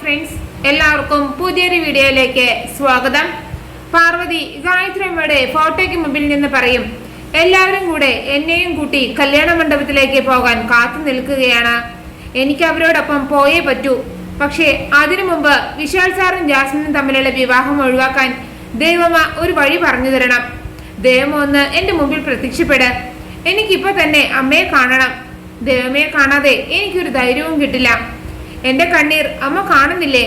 Friends എല്ലാവർക്കും പുതിയൊരു വീഡിയോയിലേക്ക് സ്വാഗതം. പാർവതി ഗായത്രിയമ്മയുടെ ഫോട്ടോയ്ക്ക് മുമ്പിൽ നിന്ന് പറയും എല്ലാവരും കൂടെ എന്നെയും കൂട്ടി കല്യാണ മണ്ഡപത്തിലേക്ക് പോകാൻ കാത്തു നിൽക്കുകയാണ്. എനിക്ക് അവരോടൊപ്പം പോയേ പറ്റൂ. പക്ഷേ അതിനു മുമ്പ് വിശാൽ സാറും ജാസ്മിനും തമ്മിലുള്ള വിവാഹം ഒഴിവാക്കാൻ ദൈവമ ഒരു വഴി പറഞ്ഞു തരണം. ദൈവം ഒന്ന് എന്റെ മുമ്പിൽ പ്രത്യക്ഷപ്പെട്. എനിക്കിപ്പോ തന്നെ അമ്മയെ കാണണം. ദൈവമേ കാണാതെ എനിക്കൊരു ധൈര്യവും കിട്ടില്ല. എന്റെ കണ്ണീർ അമ്മ കാണുന്നില്ലേ?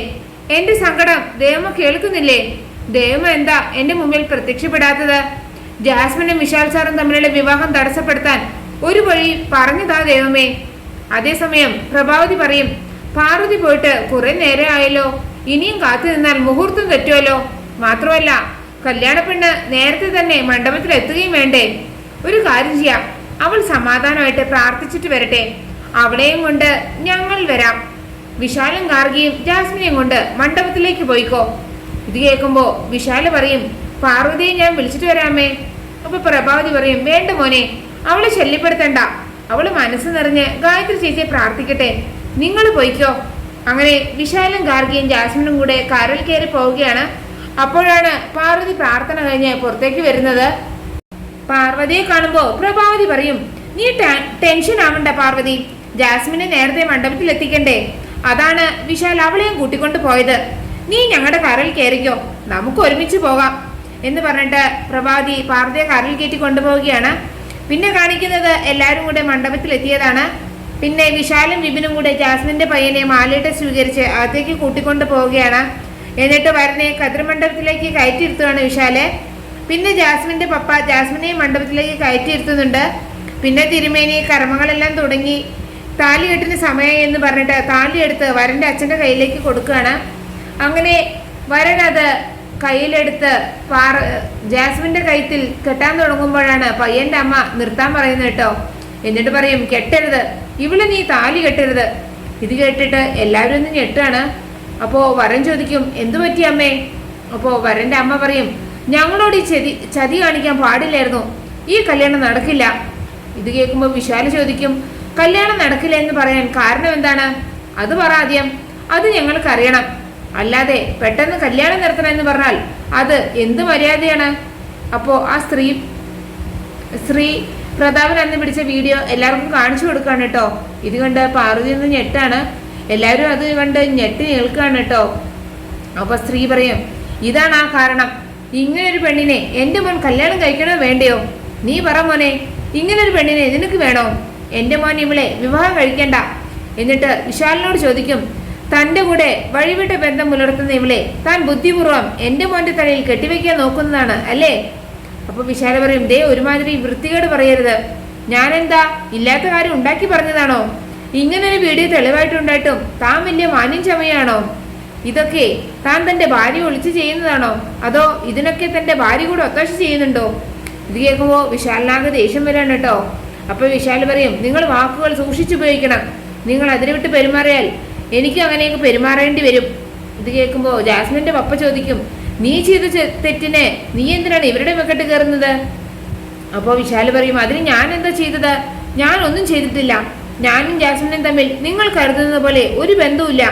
എന്റെ സങ്കടം ദൈവമ കേൾക്കുന്നില്ലേ? ദൈവമ എന്താ എന്റെ മുമ്പിൽ പ്രത്യക്ഷപ്പെടാത്തത്? ജാസ്മിനും വിശാൽ സാറും തമ്മിലുള്ള വിവാഹം തടസ്സപ്പെടുത്താൻ ഒരു വഴി പറഞ്ഞതാ ദൈവമേ. അതേസമയം പ്രഭാവതി പറയും പാർവതി പോയിട്ട് കുറെ നേരം ആയല്ലോ ഇനിയും കാത്തു നിന്നാൽ മുഹൂർത്തം തെറ്റുമല്ലോ മാത്രമല്ല കല്യാണ പെണ്ണ് നേരത്തെ തന്നെ മണ്ഡപത്തിൽ എത്തുകയും വേണ്ടേ? ഒരു കാര്യം ചെയ്യാം. അവൾ സമാധാനമായിട്ട് പ്രാർത്ഥിച്ചിട്ട് വരട്ടെ. അവളെയും കൊണ്ട് ഞങ്ങൾ വരാം. വിശാലും ഗാർഗിയും ജാസ്മിനെയും കൊണ്ട് മണ്ഡപത്തിലേക്ക് പോയിക്കോ. ഇത് കേൾക്കുമ്പോ വിശാൽ പറയും പാർവതിയെ ഞാൻ വിളിച്ചിട്ട് വരാമേ. അപ്പൊ പ്രഭാവതി പറയും വേണ്ട മോനെ അവളെ ശല്യപ്പെടുത്തണ്ട. അവൾ മനസ്സ് നിറഞ്ഞ് ഗായത്രി ചേച്ചിയെ പ്രാർത്ഥിക്കട്ടെ. നിങ്ങൾ പോയിക്കോ. അങ്ങനെ വിശാലും ഗാർഗിയും ജാസ്മിനും കൂടെ കാറിൽ കയറി പോവുകയാണ്. അപ്പോഴാണ് പാർവതി പ്രാർത്ഥന കഴിഞ്ഞ് പുറത്തേക്ക് വരുന്നത്. പാർവതിയെ കാണുമ്പോൾ പ്രഭാവതി പറയും നീ ടെൻഷൻ ആവണ്ട പാർവതി. ജാസ്മിനെ നേരത്തെ മണ്ഡപത്തിൽ എത്തിക്കണ്ടേ. അതാണ് വിശാൽ അവളെയും കൂട്ടിക്കൊണ്ട് പോയത്. നീ ഞങ്ങളുടെ കാറിൽ കയറിക്കോ നമുക്ക് ഒരുമിച്ച് പോകാം. എന്ന് പറഞ്ഞിട്ട് പ്രഭാതി പാർവതിയെ കാറിൽ കയറ്റി കൊണ്ടുപോവുകയാണ്. പിന്നെ കാണിക്കുന്നത് എല്ലാവരും കൂടെ മണ്ഡപത്തിൽ എത്തിയതാണ് പിന്നെ വിശാലും വിപിനും കൂടെ ജാസ്മിന്റെ പയ്യനെ മാലയിട്ട് സ്വീകരിച്ച് അകത്തേക്ക് കൂട്ടിക്കൊണ്ട് പോവുകയാണ്. എന്നിട്ട് വരനെ കതിർമണ്ഡപത്തിലേക്ക് കയറ്റിയിരുത്തുകയാണ് വിശാലെ. പിന്നെ ജാസ്മിന്റെ പപ്പ ജാസ്മിനെയും മണ്ഡപത്തിലേക്ക് കയറ്റിയിരുത്തുന്നുണ്ട്. പിന്നെ തിരുമേനി കർമ്മങ്ങളെല്ലാം തുടങ്ങി. താലി കെട്ടിന് സമയം എന്ന് പറഞ്ഞിട്ട് താലി എടുത്ത് വരന്റെ അച്ഛന്റെ കയ്യിലേക്ക് കൊടുക്കുകയാണ്. അങ്ങനെ വരൻ അത് കയ്യിലെടുത്ത് പാറ ജാസ്മിന്റെ കൈത്തിൽ കെട്ടാൻ തുടങ്ങുമ്പോഴാണ് പയ്യന്റെ അമ്മ നിർത്താൻ പറയുന്നത് കേട്ടോ. എന്നിട്ട് പറയും കെട്ടരുത്. ഇവൾ നീ താലി കെട്ടരുത്. ഇത് കേട്ടിട്ട് എല്ലാവരും ഒന്ന് ഞെട്ടാണ്. അപ്പോ വരൻ ചോദിക്കും എന്തു പറ്റി അമ്മേ? അപ്പോൾ വരന്റെ അമ്മ പറയും ഞങ്ങളോട് ഈ ചതി ചതി കാണിക്കാൻ പാടില്ലായിരുന്നു. ഈ കല്യാണം നടക്കില്ല. ഇത് കേൾക്കുമ്പോൾ വിശാല ചോദിക്കും കല്യാണം നടക്കില്ല എന്ന് പറയാൻ കാരണം എന്താണ്? അത് പറ ആദ്യം. അത് ഞങ്ങൾക്ക് അറിയണം അല്ലാതെ പെട്ടെന്ന് കല്യാണം നടത്തണം എന്ന് പറഞ്ഞാൽ അത് എന്ത് മര്യാദയാണ്? അപ്പോ ആ സ്ത്രീ സ്ത്രീ പ്രതാപൻ അന്ന് പിടിച്ച വീഡിയോ എല്ലാവർക്കും കാണിച്ചു കൊടുക്കാണ് കേട്ടോ. ഇത് കണ്ട് പാർവതി ഒന്ന് ഞെട്ടാണ്. എല്ലാവരും അത് കണ്ട് ഞെട്ടി നിൽക്കുകയാണ് കേട്ടോ. അപ്പൊ സ്ത്രീ പറയും ഇതാണ് ആ കാരണം. ഇങ്ങനൊരു പെണ്ണിനെ എന്റെ മോൻ കല്യാണം കഴിക്കണോ വേണ്ടയോ? നീ പറ മോനെ ഇങ്ങനൊരു പെണ്ണിനെ നിനക്ക് വേണോ? എന്റെ മോൻ ഇവളെ വിവാഹം കഴിക്കണ്ട. എന്നിട്ട് വിശാലിനോട് ചോദിക്കും തന്റെ കൂടെ വഴിവിട്ട ബന്ധം പുലർത്തുന്ന ഇവളെ താൻ ബുദ്ധിപൂർവം എന്റെ മോന്റെ തലയിൽ കെട്ടിവെക്കാൻ നോക്കുന്നതാണ് അല്ലേ? അപ്പൊ വിശാല പറയും ദേ ഒരുമാതിരി വൃത്തികേട് പറയരുത്. ഞാനെന്താ ഇല്ലാത്ത കാര്യം ഉണ്ടാക്കി പറഞ്ഞതാണോ? ഇങ്ങനൊരു വീഡിയോ തെളിവായിട്ടുണ്ടായിട്ടും താൻ വലിയ മാന്യം ചമയാണോ? ഇതൊക്കെ താൻ തന്റെ ഭാര്യ ഒളിച്ച് ചെയ്യുന്നതാണോ? അതോ ഇതിനൊക്കെ തന്റെ ഭാര്യ കൂടെ ഒത്താശ ചെയ്യുന്നുണ്ടോ? ഇത് കേൾക്കുമ്പോൾ വിശാലനാകെ ദേഷ്യം വരാണ് കേട്ടോ. അപ്പൊ വിശാൽ പറയും നിങ്ങൾ വാക്കുകൾ സൂക്ഷിച്ചുപയോഗിക്കണം നിങ്ങൾ അതിനെ വിട്ട് പെരുമാറിയാൽ എനിക്കും അങ്ങനെയൊക്കെ പെരുമാറേണ്ടി വരും. ഇത് കേൾക്കുമ്പോൾ ജാസ്മിന്റെ പപ്പ ചോദിക്കും നീ ചെയ്ത തെറ്റിനെ നീ എന്തിനാണ് ഇവരുടെ വെക്കെട്ട് കയറുന്നത്? അപ്പോൾ വിശാൽ പറയും അതിന് ഞാൻ എന്താ ചെയ്തത്? ഞാൻ ഒന്നും ചെയ്തിട്ടില്ല. ഞാനും ജാസ്മിനും തമ്മിൽ നിങ്ങൾ കരുതുന്നത് പോലെ ഒരു ബന്ധവുമില്ല.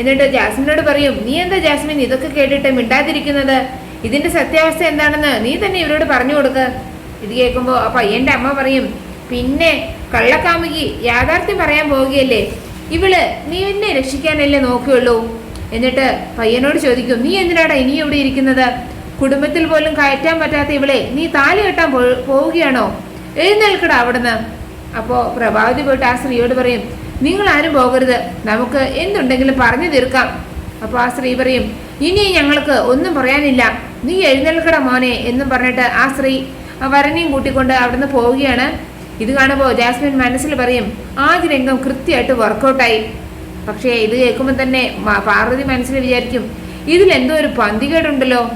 എന്നിട്ട് ജാസ്മിനോട് പറയും നീ എന്താ ജാസ്മിൻ ഇതൊക്കെ കേട്ടിട്ട് മിണ്ടാതിരിക്കുന്നത്? ഇതിന്റെ സത്യാവസ്ഥ എന്താണെന്ന് നീ തന്നെ ഇവരോട് പറഞ്ഞു കൊടുക്ക്. ഇത് കേൾക്കുമ്പോൾ ആ പയ്യന്റെ അമ്മ പറയും പിന്നെ കള്ളക്കാമുകി യാഥാർത്ഥ്യം പറയാൻ പോവുകയല്ലേ? ഇവൾ നീ എന്നെ രക്ഷിക്കാനല്ലേ നോക്കുകയുള്ളൂ? എന്നിട്ട് പയ്യനോട് ചോദിക്കും നീ എന്തിനാടാ ഇനി ഇവിടെ ഇരിക്കുന്നത്? കുടുംബത്തിൽ പോലും കയറ്റാൻ പറ്റാത്ത ഇവളെ നീ താലി കെട്ടാൻ പോവുകയാണോ? എഴുന്നേൽക്കടാ അവിടുന്ന്. അപ്പോ പ്രഭാവതി പോയിട്ട് ആ സ്ത്രീയോട് പറയും നിങ്ങൾ ആരും പോകരുത്. നമുക്ക് എന്തുണ്ടെങ്കിലും പറഞ്ഞു തീർക്കാം. അപ്പോൾ ആ സ്ത്രീ പറയും ഇനി ഞങ്ങൾക്ക് ഒന്നും പറയാനില്ല. നീ എഴുന്നേൽക്കട മോനെ എന്നും പറഞ്ഞിട്ട് ആ സ്ത്രീ വരനെയും കൂട്ടിക്കൊണ്ട് അവിടുന്ന് പോവുകയാണ്. ഇത് കാണുമ്പോൾ ജാസ്മിൻ മനസ്സിൽ പറയും ആദ്യ രംഗം കൃത്യമായിട്ട് വർക്കൗട്ടായി പക്ഷേ ഇത് കേൾക്കുമ്പോൾ തന്നെ പാർവതി മനസ്സിൽ വിചാരിക്കും ഇതിൽ എന്തോ ഒരു പന്തികേടുണ്ടല്ലോ.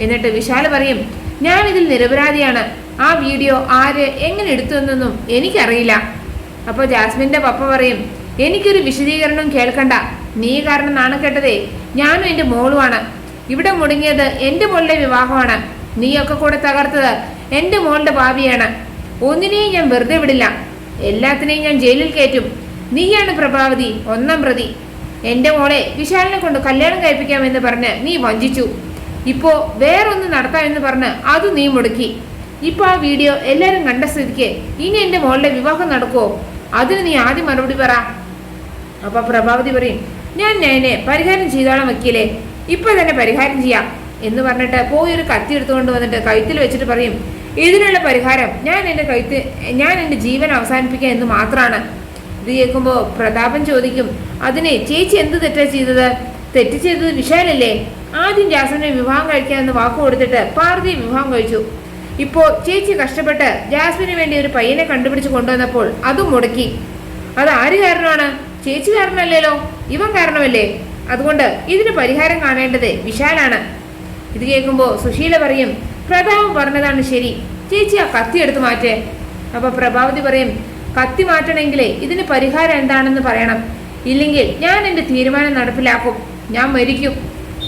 എന്നിട്ട് വിശാല പറയും ഞാൻ ഇതിൽ നിരപരാധിയാണ്. ആ വീഡിയോ ആര് എങ്ങനെ എടുത്തു എന്നൊന്നും എനിക്കറിയില്ല. അപ്പോൾ ജാസ്മിന്റെ പപ്പ പറയും എനിക്കൊരു വിശദീകരണം കേൾക്കണ്ട. നീ കാരണം നാണക്കെട്ടതേ ഞാനും എന്റെ മോളുമാണ്. ഇവിടെ മുടങ്ങിയത് എന്റെ മോളുടെ വിവാഹമാണ്. നീയൊക്കെ കൂടെ തകർത്തത് എന്റെ മോളുടെ ഭാവിയാണ്. ഒന്നിനെയും ഞാൻ വെറുതെ വിടില്ല. എല്ലാത്തിനെയും ഞാൻ ജയിലിൽ കയറ്റും. നീയാണ് പ്രഭാവതി ഒന്നാം പ്രതി. എന്റെ മോളെ വിശാലിനെ കൊണ്ട് കല്യാണം കഴിപ്പിക്കാമെന്ന് പറഞ്ഞ് നീ വഞ്ചിച്ചു. ഇപ്പോ വേറൊന്ന് നടത്താമെന്ന് പറഞ്ഞ് അത് നീ മുടക്കി. ഇപ്പൊ ആ വീഡിയോ എല്ലാരും കണ്ട സ്ഥിതിക്ക് ഇനി എന്റെ മോളുടെ വിവാഹം നടക്കുവോ? അതിന് നീ ആദ്യം മറുപടി പറ. അപ്പോൾ പ്രഭാവതി പറയും ഞാൻ ഞാനെ പരിഹാരം ചെയ്തോളാം വക്കീലേ. ഇപ്പൊ തന്നെ പരിഹാരം ചെയ്യാം. എന്ന് പറഞ്ഞിട്ട് പോയി ഒരു കത്തി എടുത്തുകൊണ്ട് വന്നിട്ട് കഴുത്തിൽ വെച്ചിട്ട് പറയും ഇതിനുള്ള പരിഹാരം ഞാൻ എന്റെ കഴുത്ത് ഞാൻ എന്റെ ജീവൻ അവസാനിപ്പിക്കുക എന്ന് മാത്രമാണ് ഇത് കേൾക്കുമ്പോൾ പ്രതാപൻ ചോദിക്കും അതിനെ ചേച്ചി എന്ത് തെറ്റാ ചെയ്തത്? തെറ്റ് ചെയ്തത് വിശാലല്ലേ ആദ്യം ജാസ്മിനെ വിവാഹം കഴിക്കാമെന്ന് വാക്ക് കൊടുത്തിട്ട് പാർവതി വിവാഹം കഴിച്ചു. ഇപ്പോൾ ചേച്ചി കഷ്ടപ്പെട്ട് ജാസ്മിന് വേണ്ടി ഒരു പയ്യനെ കണ്ടുപിടിച്ച് കൊണ്ടുവന്നപ്പോൾ അതും മുടക്കി. അത് ആര് കാരണമാണ്? ചേച്ചി കാരണമല്ലല്ലോ ഇവൻ കാരണമല്ലേ? അതുകൊണ്ട് ഇതിന് പരിഹാരം കാണേണ്ടത് വിശാലാണ്. ഇത് കേൾക്കുമ്പോൾ സുശീല പറയും പ്രതാപം പറഞ്ഞതാണ് ശരി. ചേച്ചി ആ കത്തി എടുത്ത് മാറ്റേ. അപ്പൊ പ്രഭാവതി പറയും കത്തി മാറ്റണമെങ്കിലേ ഇതിന് പരിഹാരം എന്താണെന്ന് പറയണം. ഇല്ലെങ്കിൽ ഞാൻ എന്റെ തീരുമാനം നടപ്പിലാക്കും. ഞാൻ മരിക്കും.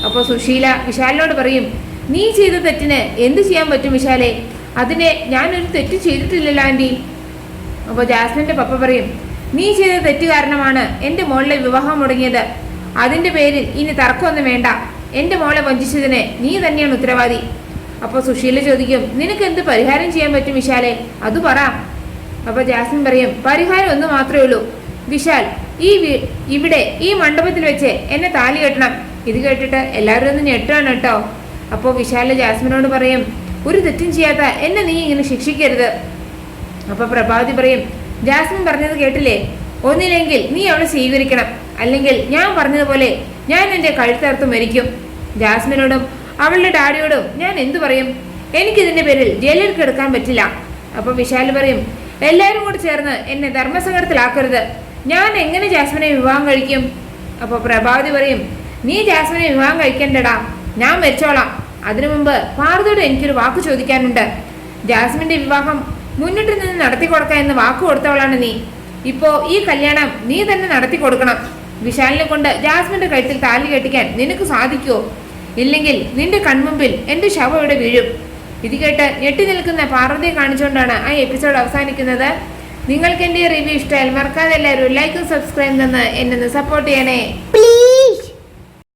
അപ്പോൾ സുശീല വിശാലിനോട് പറയും നീ ചെയ്ത തെറ്റിന് എന്ത് ചെയ്യാൻ പറ്റും വിശാലെ? അതിനെ ഞാനൊരു തെറ്റ് ചെയ്തിട്ടില്ലല്ലോ ആന്റി അപ്പോൾ ജാസ്മിന്റെ പപ്പ പറയും നീ ചെയ്ത തെറ്റ് കാരണമാണ് എന്റെ മോളിലെ വിവാഹം മുടങ്ങിയത്. അതിന്റെ പേരിൽ ഇനി തർക്കമൊന്നും വേണ്ട. എന്റെ മോളെ വഞ്ചിച്ചതിന് നീ തന്നെയാണ് ഉത്തരവാദി. അപ്പോൾ സുശീല ചോദിക്കും നിനക്ക് എന്ത് പരിഹാരം ചെയ്യാൻ പറ്റും വിശാലെ? അത് പറ. അപ്പോൾ ജാസ്മിൻ പറയും പരിഹാരം ഒന്ന് മാത്രമേ ഉള്ളൂ. വിശാൽ ഈ ഇവിടെ ഈ മണ്ഡപത്തിൽ വെച്ച് എന്നെ താലി കെട്ടണം. ഇത് കേട്ടിട്ട് എല്ലാവരും ഒന്ന് ഞെട്ടാണ് കേട്ടോ. അപ്പോൾ വിശാല ജാസ്മിനോട് പറയും ഒരു തെറ്റും ചെയ്യാത്ത എന്നെ നീ ഇങ്ങനെ ശിക്ഷിക്കരുത്. അപ്പോൾ പ്രഭാവതി പറയും ജാസ്മിൻ പറഞ്ഞത് കേട്ടില്ലേ? ഒന്നില്ലെങ്കിൽ നീ അവളെ സ്വീകരിക്കണം. അല്ലെങ്കിൽ ഞാൻ പറഞ്ഞതുപോലെ ഞാൻ എന്റെ കഴുത്തർത്ത് മരിക്കും. ജാസ്മിനോടും അവളുടെ ഡാഡിയോട് ഞാൻ എന്തു പറയും? എനിക്കിതിന്റെ പേരിൽ ജയിലിൽ കിടക്കാൻ പറ്റില്ല. അപ്പോൾ വിശാൽ പറയും എല്ലാവരും കൂടി ചേർന്ന് എന്നെ ധർമ്മസങ്കടത്തിലാക്കരുത്. ഞാൻ എങ്ങനെ ജാസ്മിനെ വിവാഹം കഴിക്കും? അപ്പോൾ പ്രഭാവതി പറയും നീ ജാസ്മിനെ വിവാഹം കഴിക്കണ്ടടാ. ഞാൻ മരിച്ചോളാം. അതിനു മുമ്പ് പാർവതിയോട് എനിക്കൊരു വാക്ക് ചോദിക്കാനുണ്ട്. ജാസ്മിന്റെ വിവാഹം മുന്നിട്ട് നിന്ന് നടത്തി കൊടുക്കാം എന്ന് വാക്ക് കൊടുത്തവളാണ് നീ. ഇപ്പോ ഈ കല്യാണം നീ തന്നെ നടത്തി കൊടുക്കണം. വിശാലിനെ കൊണ്ട് ജാസ്മിന്റെ കഴുത്തിൽ താലി കെട്ടിക്കാൻ നിനക്ക് സാധിക്കുമോ ഇല്ലെങ്കിൽ നിന്റെ കൺമുമ്പിൽ എന്റെ ശവം ഇവിടെ വീഴും. ഇത് കേട്ട് ഞെട്ടി നിൽക്കുന്ന പാർവതിയെ കാണിച്ചുകൊണ്ടാണ് ആ എപ്പിസോഡ് അവസാനിക്കുന്നത്. നിങ്ങൾക്ക് എന്റെ റിവ്യൂ ഇഷ്ടമായാൽ മറക്കാതെ എല്ലാവരും ലൈക്കും സബ്സ്ക്രൈബ് തന്ന് എന്നെ സപ്പോർട്ട് ചെയ്യണേ. Please.